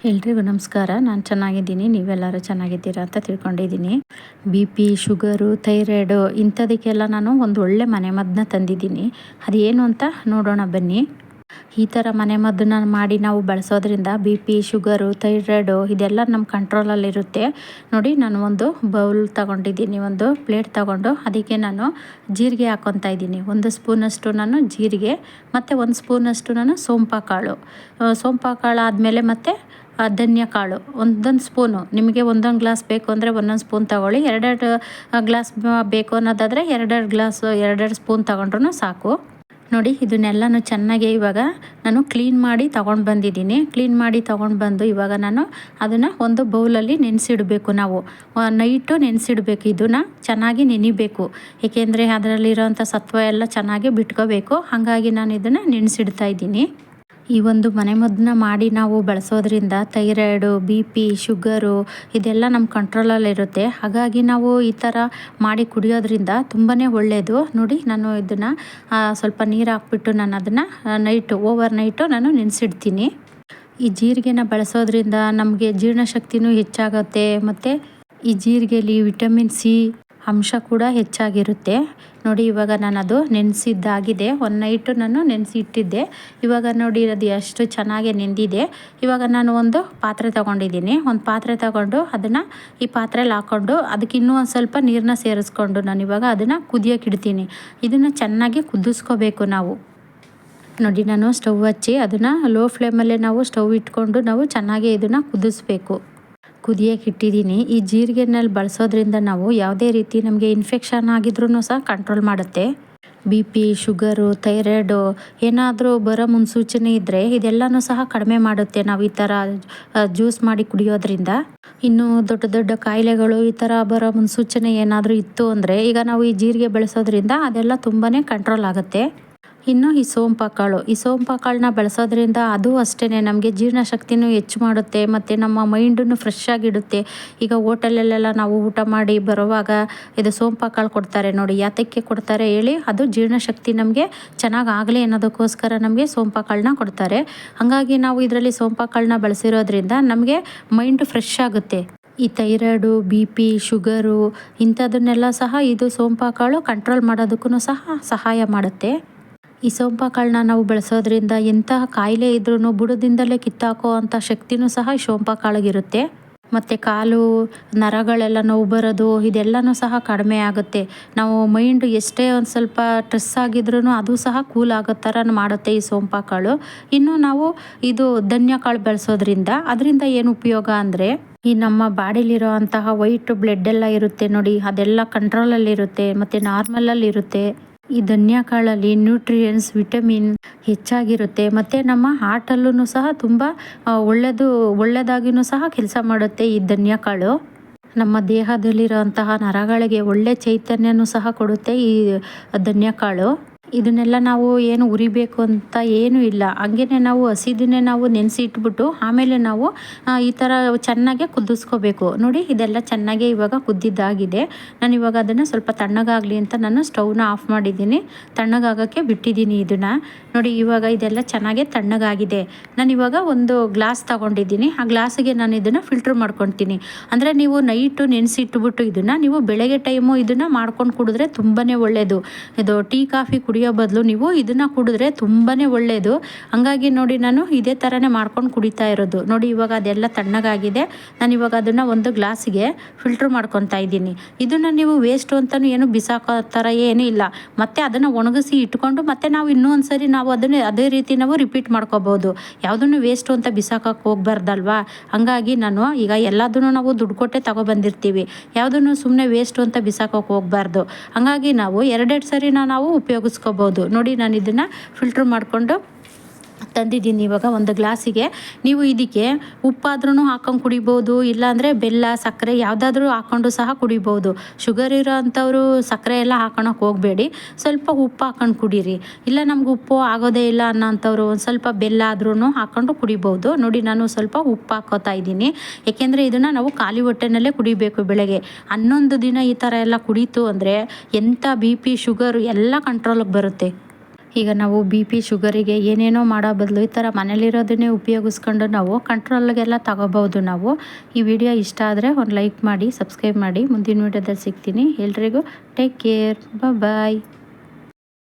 ಎಲ್ರಿಗೂ ನಮಸ್ಕಾರ. ನಾನು ಚೆನ್ನಾಗಿದ್ದೀನಿ. ನೀವೆಲ್ಲರೂ ಚೆನ್ನಾಗಿದ್ದೀರಾ ಅಂತ ತಿಳ್ಕೊಂಡಿದ್ದೀನಿ. ಬಿ ಪಿ ಶುಗರು ಥೈರಾಯ್ಡು ಇಂಥದಕ್ಕೆಲ್ಲ ನಾನು ಒಂದು ಒಳ್ಳೆ ಮನೆಮದ್ದನ್ನ ತಂದಿದ್ದೀನಿ. ಅದೇನು ಅಂತ ನೋಡೋಣ ಬನ್ನಿ. ಈ ಥರ ಮನೆಮದ್ದನ್ನ ಮಾಡಿ ನಾವು ಬಳಸೋದ್ರಿಂದ ಬಿ ಪಿ ಶುಗರು ಥೈರಾಯ್ಡು ಇದೆಲ್ಲ ನಮ್ಮ ಕಂಟ್ರೋಲಲ್ಲಿರುತ್ತೆ. ನೋಡಿ ನಾನು ಒಂದು ಬೌಲ್ ತಗೊಂಡಿದ್ದೀನಿ. ಒಂದು ಪ್ಲೇಟ್ ತಗೊಂಡು ಅದಕ್ಕೆ ನಾನು ಜೀರಿಗೆ ಹಾಕ್ಕೊತಾ ಇದ್ದೀನಿ. ಒಂದು ಸ್ಪೂನಷ್ಟು ನಾನು ಜೀರಿಗೆ ಮತ್ತು ಒಂದು ಸ್ಪೂನಷ್ಟು ನಾನು ಸೋಂಪು ಕಾಳು ಆ, ಸೋಂಪು ಕಾಳು ಆದಮೇಲೆ ಮತ್ತು ಧನ್ಯ ಕಾಳು. ಒಂದೊಂದು ಸ್ಪೂನು ನಿಮಗೆ ಒಂದೊಂದು ಗ್ಲಾಸ್ ಬೇಕು ಅಂದರೆ ಒಂದೊಂದು ಸ್ಪೂನ್ ತಗೊಳ್ಳಿ. ಎರಡೆರಡು ಗ್ಲಾಸ್ ಬೇಕು ಅನ್ನೋದಾದರೆ ಎರಡೆರಡು ಗ್ಲಾಸ್ ಎರಡೆರಡು ಸ್ಪೂನ್ ತಗೊಂಡ್ರೂ ಸಾಕು. ನೋಡಿ, ಇದನ್ನೆಲ್ಲನೂ ಚೆನ್ನಾಗಿ ಇವಾಗ ನಾನು ಕ್ಲೀನ್ ಮಾಡಿ ತೊಗೊಂಡು ಬಂದಿದ್ದೀನಿ. ಕ್ಲೀನ್ ಮಾಡಿ ತೊಗೊಂಡು ಬಂದು ಇವಾಗ ನಾನು ಅದನ್ನು ಒಂದು ಬೌಲಲ್ಲಿ ನೆನೆಸಿಡಬೇಕು ನಾವು. ನೈಟು ನೆನೆಸಿಡಬೇಕು ಇದನ್ನು. ಚೆನ್ನಾಗಿ ನೆನಿಬೇಕು. ಏಕೆಂದರೆ ಅದರಲ್ಲಿರೋಂಥ ಸತ್ವ ಎಲ್ಲ ಚೆನ್ನಾಗಿ ಬಿಟ್ಕೋಬೇಕು. ಹಾಗಾಗಿ ನಾನು ಇದನ್ನು ನೆನೆಸಿಡ್ತಾ ಇದ್ದೀನಿ. ಈ ಒಂದು ಮನೆಮದ್ದನ್ನ ಮಾಡಿ ನಾವು ಬಳಸೋದ್ರಿಂದ ಥೈರಾಯ್ಡು, ಬಿ ಪಿ, ಶುಗರು ಇದೆಲ್ಲ ನಮ್ಮ ಕಂಟ್ರೋಲಲ್ಲಿರುತ್ತೆ ಹಾಗಾಗಿ ನಾವು ಈ ಥರ ಮಾಡಿ ಕುಡಿಯೋದ್ರಿಂದ ತುಂಬಾ ಒಳ್ಳೆಯದು ನೋಡಿ, ನಾನು ಇದನ್ನು ಸ್ವಲ್ಪ ನೀರು ಹಾಕ್ಬಿಟ್ಟು ನಾನು ಅದನ್ನು ನೈಟು ಓವರ್ ನೈಟು ನಾನು ನೆನೆಸಿಡ್ತೀನಿ. ಈ ಜೀರಿಗೆನ ಬಳಸೋದ್ರಿಂದ ನಮಗೆ ಜೀರ್ಣಶಕ್ತಿನೂ ಹೆಚ್ಚಾಗುತ್ತೆ. ಮತ್ತು ಈ ಜೀರಿಗೆಲಿ ವಿಟಮಿನ್ ಸಿ ಅಂಶ ಕೂಡ ಹೆಚ್ಚಾಗಿರುತ್ತೆ. ನೋಡಿ, ಇವಾಗ ನಾನು ಅದು ನೆನೆಸಿದ್ದಾಗಿದೆ. ಒನ್ ನೈಟು ನಾನು ನೆನೆಸಿ ಇಟ್ಟಿದ್ದೆ ಇವಾಗ ನೋಡಿ, ಅದು ಎಷ್ಟು ಚೆನ್ನಾಗಿ ನೆಂದಿದೆ. ಇವಾಗ ನಾನು ಒಂದು ಪಾತ್ರೆ ತೊಗೊಂಡಿದ್ದೀನಿ. ಒಂದು ಪಾತ್ರೆ ತಗೊಂಡು ಅದನ್ನು ಈ ಪಾತ್ರೆಲಿ ಹಾಕ್ಕೊಂಡು ಅದಕ್ಕೆ ಇನ್ನೂ ಒಂದು ಸ್ವಲ್ಪ ನೀರನ್ನ ಸೇರಿಸ್ಕೊಂಡು ನಾನು ಇವಾಗ ಅದನ್ನು ಕುದಿಯೋಕೆ ಇಡ್ತೀನಿ. ಇದನ್ನು ಚೆನ್ನಾಗಿ ಕುದಿಸ್ಕೋಬೇಕು ನಾವು. ನೋಡಿ, ನಾನು ಸ್ಟವ್ ಹಚ್ಚಿ ಅದನ್ನು ಲೋ ಫ್ಲೇಮಲ್ಲೇ ನಾವು ಸ್ಟವ್ ಇಟ್ಕೊಂಡು ನಾವು ಚೆನ್ನಾಗಿ ಇದನ್ನು ಕುದಿಸ್ಬೇಕು. ಕುದಿಯೋಕೆ ಇಟ್ಟಿದ್ದೀನಿ. ಈ ಜೀರಿಗೆನಲ್ಲಿ ಬಳಸೋದ್ರಿಂದ ನಾವು ಯಾವುದೇ ರೀತಿ ನಮಗೆ ಇನ್ಫೆಕ್ಷನ್ ಆಗಿದ್ರೂ ಸಹ ಕಂಟ್ರೋಲ್ ಮಾಡುತ್ತೆ. ಬಿ ಪಿ ಶುಗರು ಥೈರಾಯ್ಡು ಏನಾದರೂ ಬರೋ ಮುನ್ಸೂಚನೆ ಇದ್ದರೆ ಇದೆಲ್ಲನೂ ಸಹ ಕಡಿಮೆ ಮಾಡುತ್ತೆ ನಾವು ಈ ಥರ ಜ್ಯೂಸ್ ಮಾಡಿ ಕುಡಿಯೋದ್ರಿಂದ. ಇನ್ನು ದೊಡ್ಡ ದೊಡ್ಡ ಕಾಯಿಲೆಗಳು ಈ ಥರ ಬರೋ ಮುನ್ಸೂಚನೆ ಏನಾದರೂ ಇತ್ತು ಅಂದರೆ ಈಗ ನಾವು ಈ ಜೀರಿಗೆ ಬೆಳೆಸೋದ್ರಿಂದ ಅದೆಲ್ಲ ತುಂಬಾ ಕಂಟ್ರೋಲ್ ಆಗುತ್ತೆ. ಇನ್ನು ಈ ಸೋಂಪಾಕಾಳು ಈ ಸೋಂಪಾಕಾಳನ್ನ ಬೆಳೆಸೋದ್ರಿಂದ ಅದು ಅಷ್ಟೇ ನಮಗೆ ಜೀರ್ಣಶಕ್ತಿನೂ ಹೆಚ್ಚು ಮಾಡುತ್ತೆ, ಮತ್ತು ನಮ್ಮ ಮೈಂಡನ್ನು ಫ್ರೆಶ್ ಆಗಿಡುತ್ತೆ. ಈಗ ಹೋಟೆಲಲ್ಲೆಲ್ಲ ನಾವು ಊಟ ಮಾಡಿ ಬರುವಾಗ ಇದು ಸೋಂಪಾಕಾಳು ಕೊಡ್ತಾರೆ ನೋಡಿ, ಯಾತಕ್ಕೆ ಕೊಡ್ತಾರೆ ಹೇಳಿ, ಅದು ಜೀರ್ಣಶಕ್ತಿ ನಮಗೆ ಚೆನ್ನಾಗಿ ಆಗಲಿ ಅನ್ನೋದಕ್ಕೋಸ್ಕರ ನಮಗೆ ಸೋಂಪಾಕಾಳನ್ನ ಕೊಡ್ತಾರೆ. ಹಾಗಾಗಿ ನಾವು ಇದರಲ್ಲಿ ಸೋಂಪಾಕಾಳನ್ನ ಬಳಸಿರೋದ್ರಿಂದ ನಮಗೆ ಮೈಂಡ್ ಫ್ರೆಶ್ ಆಗುತ್ತೆ. ಈ ಥೈರಾಯ್ಡು, ಬಿ ಪಿ, ಶುಗರು ಇಂಥದನ್ನೆಲ್ಲ ಸಹ ಇದು ಸೋಂಪಾಕಾಳು ಕಂಟ್ರೋಲ್ ಮಾಡೋದಕ್ಕೂ ಸಹ ಸಹಾಯ ಮಾಡುತ್ತೆ. ಈ ಸೋಂಪು ಕಾಳನ್ನ ನಾವು ಬೆಳೆಸೋದ್ರಿಂದ ಎಂತಹ ಕಾಯಿಲೆ ಇದ್ರೂ ಬುಡದಿಂದಲೇ ಕಿತ್ತಾಕೋ ಅಂತ ಶಕ್ತಿನೂ ಸಹ ಈ ಸೋಂಪು ಕಾಳಗಿರುತ್ತೆ ಮತ್ತು ಕಾಲು, ನರಗಳೆಲ್ಲ ನೋವು ಬರೋದು, ಇದೆಲ್ಲನೂ ಸಹ ಕಡಿಮೆ ಆಗುತ್ತೆ. ನಾವು ಮೈಂಡ್ ಎಷ್ಟೇ ಒಂದು ಸ್ವಲ್ಪ ಸ್ಟ್ರೆಸ್ ಆಗಿದ್ರೂ ಅದು ಸಹ ಕೂಲ್ ಆಗೋ ಥರ ಮಾಡುತ್ತೆ ಈ ಸೋಂಪು ಕಾಳು ಇನ್ನು ನಾವು ಇದು ಧನ್ಯ ಕಾಳು ಬೆಳೆಸೋದ್ರಿಂದ ಅದರಿಂದ ಏನು ಉಪಯೋಗ ಅಂದರೆ, ಈ ನಮ್ಮ ಬಾಡಿಲಿರೋ ಅಂತಹ ವೈಟ್ ಬ್ಲಡ್ ಎಲ್ಲ ಇರುತ್ತೆ ನೋಡಿ, ಅದೆಲ್ಲ ಕಂಟ್ರೋಲಲ್ಲಿರುತ್ತೆ ಮತ್ತು ನಾರ್ಮಲಲ್ಲಿ ಇರುತ್ತೆ ಈ ಧನ್ಯ ಕಾಳಲ್ಲಿ ನ್ಯೂಟ್ರಿಯನ್ಸ್ ವಿಟಮಿನ್ ಹೆಚ್ಚಾಗಿರುತ್ತೆ. ಮತ್ತು ನಮ್ಮ ಹಾರ್ಟಲ್ಲೂ ಸಹ ತುಂಬ ಒಳ್ಳೆಯದು ಒಳ್ಳೆಯದಾಗಿಯೂ ಸಹ ಕೆಲಸ ಮಾಡುತ್ತೆ ಈ ಧನ್ಯ ಕಾಳು. ನಮ್ಮ ದೇಹದಲ್ಲಿರುವಂತಹ ನರಗಳಿಗೆ ಒಳ್ಳೆ ಚೈತನ್ಯನೂ ಸಹ ಕೊಡುತ್ತೆ ಈ ಧನ್ಯಕಾಳು ಇದನ್ನೆಲ್ಲ ನಾವು ಏನು ಉರಿಬೇಕು ಅಂತ ಏನೂ ಇಲ್ಲ. ಹಂಗೇ ನಾವು ಹಸಿದನ್ನೇ ನಾವು ನೆನೆಸಿ ಇಟ್ಬಿಟ್ಟು ಆಮೇಲೆ ನಾವು ಈ ಥರ ಚೆನ್ನಾಗೆ ಕುದಿಸ್ಕೋಬೇಕು. ನೋಡಿ, ಇದೆಲ್ಲ ಚೆನ್ನಾಗೆ ಇವಾಗ ಕುದ್ದಿದ್ದಾಗಿದೆ. ನಾನು ಇವಾಗ ಅದನ್ನು ಸ್ವಲ್ಪ ತಣ್ಣಗಾಗಲಿ ಅಂತ ನಾನು ಸ್ಟೌವ್ನ ಆಫ್ ಮಾಡಿದ್ದೀನಿ. ತಣ್ಣಗಾಗೋಕ್ಕೆ ಬಿಟ್ಟಿದ್ದೀನಿ ಇದನ್ನು. ನೋಡಿ, ಇವಾಗ ಇದೆಲ್ಲ ಚೆನ್ನಾಗೆ ತಣ್ಣಗಾಗಿದೆ. ನಾನು ಇವಾಗ ಒಂದು ಗ್ಲಾಸ್ ತಗೊಂಡಿದ್ದೀನಿ. ಆ ಗ್ಲಾಸಿಗೆ ನಾನು ಇದನ್ನು ಫಿಲ್ಟ್ರ್ ಮಾಡ್ಕೊತೀನಿ ಅಂದರೆ ನೀವು ನೈಟು ನೆನೆಸಿಟ್ಬಿಟ್ಟು ಇದನ್ನು, ನೀವು ಬೆಳಗ್ಗೆ ಟೈಮು ಇದನ್ನು ಮಾಡ್ಕೊಂಡು ಕುಡಿದ್ರೆ ತುಂಬಾ ಒಳ್ಳೆಯದು ಇದು ಟೀ, ಕಾಫಿ ಕುಡಿಯೋ ಬದಲು ನೀವು ಇದನ್ನು ಕುಡಿದ್ರೆ ತುಂಬಾ ಒಳ್ಳೆಯದು ಹಂಗಾಗಿ ನೋಡಿ ನಾನು ಇದೇ ಥರನೇ ಮಾಡ್ಕೊಂಡು ಕುಡಿತಾ ಇರೋದು. ನೋಡಿ ಇವಾಗ ಅದೆಲ್ಲ ತಣ್ಣಗಾಗಿದೆ. ನಾನು ಇವಾಗ ಅದನ್ನು ಒಂದು ಗ್ಲಾಸಿಗೆ ಫಿಲ್ಟ್ರ್ ಮಾಡ್ಕೊತಾ ಇದ್ದೀನಿ. ಇದನ್ನು ನೀವು ವೇಸ್ಟು ಅಂತಲೂ ಏನು ಬಿಸಾಕೋ ಥರ ಏನೂ ಇಲ್ಲ. ಮತ್ತೆ ಅದನ್ನು ಒಣಗಿಸಿ ಇಟ್ಕೊಂಡು ಮತ್ತೆ ನಾವು ಇನ್ನೂ ಒಂದು ಸರಿ ನಾವು ಅದನ್ನೇ ಅದೇ ರೀತಿ ನಾವು ರಿಪೀಟ್ ಮಾಡ್ಕೋಬೋದು. ಯಾವುದನ್ನು ವೇಸ್ಟು ಅಂತ ಬಿಸಾಕಕ್ಕೆ ಹೋಗ್ಬಾರ್ದಲ್ವಾ? ಹಂಗಾಗಿ ನಾನು ಈಗ ಎಲ್ಲದನ್ನು ನಾವು ದುಡ್ಡು ಕೊಟ್ಟೆ ತಗೊಬಂದಿರ್ತೀವಿ. ಯಾವುದನ್ನು ಸುಮ್ಮನೆ ವೇಸ್ಟು ಅಂತ ಬಿಸಾಕೋಕೆ ಹೋಗ್ಬಾರ್ದು. ಹಂಗಾಗಿ ನಾವು ಎರಡೆರಡು ಸರಿನ ನಾವು ಉಪಯೋಗಿಸ್ಕೋಬೋದು ನೋಡಿ ನಾನು ಇದನ್ನು ಫಿಲ್ಟ್ರ್ ಮಾಡಿಕೊಂಡು ತಂದಿದ್ದೀನಿ ಇವಾಗ ಒಂದು ಗ್ಲಾಸಿಗೆ. ನೀವು ಇದಕ್ಕೆ ಉಪ್ಪಾದ್ರೂ ಹಾಕೊಂಡು ಕುಡಿಬೋದು, ಇಲ್ಲಾಂದರೆ ಬೆಲ್ಲ, ಸಕ್ಕರೆ ಯಾವುದಾದ್ರೂ ಹಾಕ್ಕೊಂಡು ಸಹ ಕುಡಿಬೋದು. ಶುಗರ್ ಇರೋ ಅಂಥವ್ರು ಸಕ್ಕರೆ ಎಲ್ಲ ಹಾಕೊಳಕ್ಕೆ ಹೋಗಬೇಡಿ. ಸ್ವಲ್ಪ ಉಪ್ಪು ಹಾಕೊಂಡು ಕುಡೀರಿ. ಇಲ್ಲ ನಮ್ಗೆ ಉಪ್ಪು ಆಗೋದೇ ಇಲ್ಲ ಅನ್ನೋಂಥವ್ರು ಒಂದು ಸ್ವಲ್ಪ ಬೆಲ್ಲ ಆದ್ರೂ ಹಾಕ್ಕೊಂಡು ಕುಡಿಬೋದು. ನೋಡಿ ನಾನು ಸ್ವಲ್ಪ ಉಪ್ಪು ಹಾಕೋತಾ ಇದ್ದೀನಿ. ಏಕೆಂದರೆ ಇದನ್ನು ನಾವು ಖಾಲಿ ಹೊಟ್ಟೆನಲ್ಲೇ ಕುಡಿಬೇಕು ಬೆಳಗ್ಗೆ. ಹನ್ನೊಂದು ದಿನ ಈ ಥರ ಎಲ್ಲ ಕುಡೀತು ಅಂದರೆ ಎಂಥ ಬಿ ಪಿ, ಶುಗರು ಎಲ್ಲ ಕಂಟ್ರೋಲಿಗೆ ಬರುತ್ತೆ. ಈಗ ನಾವು ಬಿ ಪಿ ಶುಗರಿಗೆ ಏನೇನೋ ಮಾಡೋ ಬದಲು ಈ ಥರ ಮನೇಲಿರೋದನ್ನೇ ಉಪಯೋಗಿಸ್ಕೊಂಡು ನಾವು ಕಂಟ್ರೋಲ್ಗೆಲ್ಲ ತಗೋಬೋದು ನಾವು. ಈ ವಿಡಿಯೋ ಇಷ್ಟ ಆದರೆ ಒಂದು ಲೈಕ್ ಮಾಡಿ ಸಬ್ಸ್ಕ್ರೈಬ್ ಮಾಡಿ. ಮುಂದಿನ ವಿಡಿಯೋದಲ್ಲಿ ಸಿಗ್ತೀನಿ. ಎಲ್ರಿಗೂ ಟೇಕ್ ಕೇರ್ ಬಾಯ್